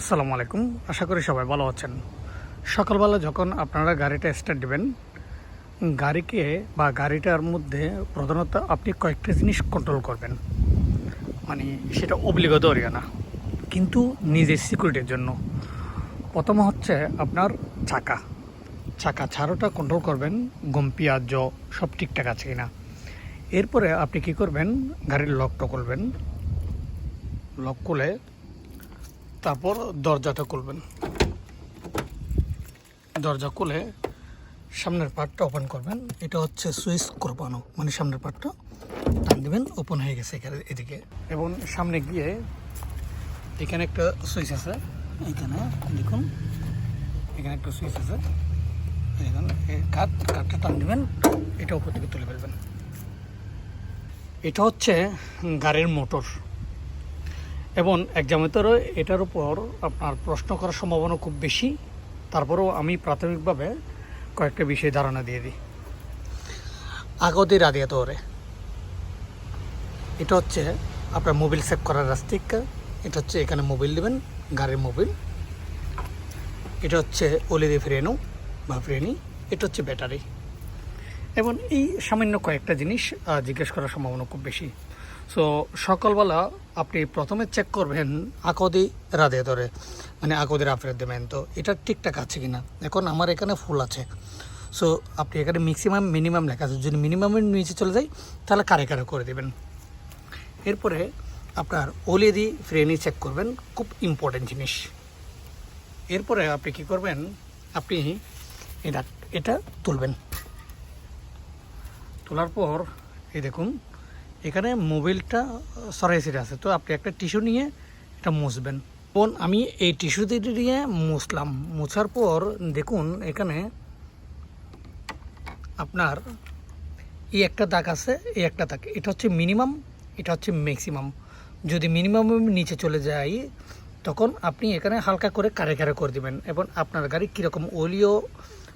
আসসালামু আলাইকুম। আশা করি সবাই ভালো আছেন। সকালবেলা যখন আপনারা গাড়িটা স্টার্ট দেবেন, গাড়িকে বা গাড়িটার মধ্যে প্রধানত আপনি কয়েকটা জিনিস কন্ট্রোল করবেন। মানে সেটা অব্লিগতরিয়া না কিন্তু নিজের সিকিউরিটির জন্য। প্রথম হচ্ছে আপনার চাকা। চাকা ছাড়োটা কন্ট্রোল করবেন, গম জ সব ঠিকঠাক আছে কিনা। এরপরে আপনি কি করবেন, গাড়ির লকটা করবেন লক খুলে তারপর দরজাটা খুলবেন। দরজা খুলে সামনের পার্টটা ওপেন করবেন। এটা হচ্ছে সুইচ করবানো মানে সামনের পার্টটা টান দেবেন, ওপেন হয়ে গেছে এখানে, এদিকে। এবং সামনে গিয়ে এখানে একটা সুইচ আছে। এখানে দেখুন, এখানে একটা সুইচ আছে। এই কাঠ কাঠটা টান দেবেন, এটা উপর থেকে তুলে ফেলবেন। এটা হচ্ছে গাড়ির মোটর। এবং এক্সামিনেটরও এটার উপর আপনার প্রশ্ন করার সম্ভাবনা খুব বেশি। তারপরেও আমি প্রাথমিকভাবে কয়েকটা বিষয় ধারণা দিয়ে দিই। আগদি রাদিয়াতরে এটা হচ্ছে আপনার মোবিল সেভ করার রাস্তিক। এটা হচ্ছে এখানে মোবিল দেবেন গাড়ির মোবিল। এটা হচ্ছে ওলিদি ফ্রেনু বা ফ্রেনি। এটা হচ্ছে ব্যাটারি। এবং এই সামান্য কয়েকটা জিনিস জিজ্ঞেস করার সম্ভাবনা খুব বেশি। সো সকালবেলা আপনি প্রথমে চেক করবেন আকদি রাধে ধরে মানে আকদির আফরের দেবেন। তো এটা ঠিকঠাক আছে কিনা? এখন আমার এখানে ফুল আছে। সো আপনি এখানে ম্যাক্সিমাম মিনিমাম লেখা আছে। যদি মিনিমামের নিচে চলে যায় তাহলে কারে কারে করে দেবেন? এরপরে আপনার ওলেদি ফ্রেনি চেক করবেন, খুব ইম্পর্টেন্ট জিনিস। এরপরে আপনি কি করবেন? আপনি এটা এটা তুলবেন। তোলার পর, এই দেখুন এখানে মোবিলটা সরাই সিটে আছে। তো আপনি একটা টিস্যু নিয়ে এটা মুছবেন। বোন, আমি এই টিস্যু দিয়ে মুছলাম। মুছার পর দেখুন, এখানে আপনার এই একটা দাগ আছে, এই একটা দাগ। এটা হচ্ছে মিনিমাম, এটা হচ্ছে ম্যাক্সিমাম। যদি মিনিমাম নিচে চলে যায় তখন আপনি এখানে হালকা করে কারে কারে করে দিবেন। এবং আপনার গাড়ি কীরকম ওলিও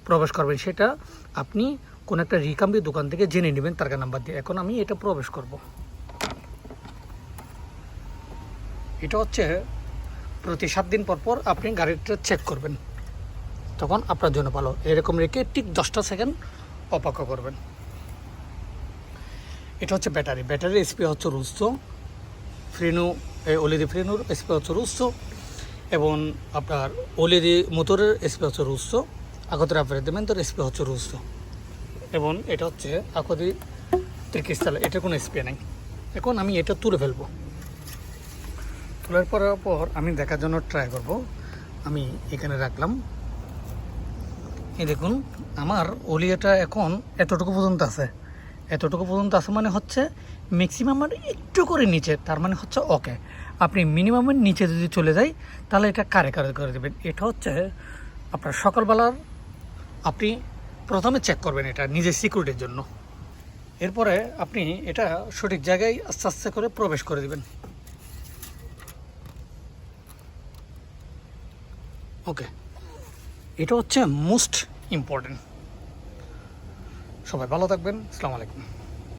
প্রবেশ করবেন সেটা আপনি কোনো একটা রিকাম্বি দোকান থেকে জেনে নেবেন তার নাম্বার দিয়ে। এখন আমি এটা প্রবেশ করব। এটা হচ্ছে প্রতি সাত দিন পর পর আপনি গাড়িটা চেক করবেন। তখন আপনার জন্য ভালো। এরকম রেখে ঠিক দশটা সেকেন্ড অপেক্ষা করবেন। এটা হচ্ছে ব্যাটারি। ব্যাটারির এসপি হচ্ছে রুস্তো। ফ্রেনু ওলেদি ফ্রেনুর এসপি হচ্ছে রুস্তো এবং আপনার ওলেদি মোটরের এসপি হচ্ছে রুস্তো। আগতের আপনার দেবেন, তোর এসপি হচ্ছে রুস্তো। এবং এটা হচ্ছে আকদি ত্রিকিস্তাল, এটা কোনো এসপি নেই। এখন আমি এটা তুলে ফেলব। তোলার পর পর আমি দেখার জন্য ট্রাই করব। আমি এখানে রাখলাম। এই দেখুন, আমার ওলিয়াটা এখন এতটুকু পর্যন্ত আছে। এতটুকু পর্যন্ত আছে মানে হচ্ছে ম্যাক্সিমাম আর একটু করে নিচে, তার মানে হচ্ছে ওকে আপনি মিনিমামের নিচে যদি চলে যায় তাহলে এটা কারে কারে করে দেবেন। এটা হচ্ছে আপনার সকালবেলার, আপনি প্রথমে চেক করবেন এটা নিজের সিকিউরিটির জন্য। এরপরে আপনি এটা সঠিক জায়গায় আস্তে আস্তে করে প্রবেশ করে দেবেন। ওকে এটা হচ্ছে মোস্ট ইম্পর্টেন্ট সবাই ভালো থাকবেন, আসসালামু আলাইকুম।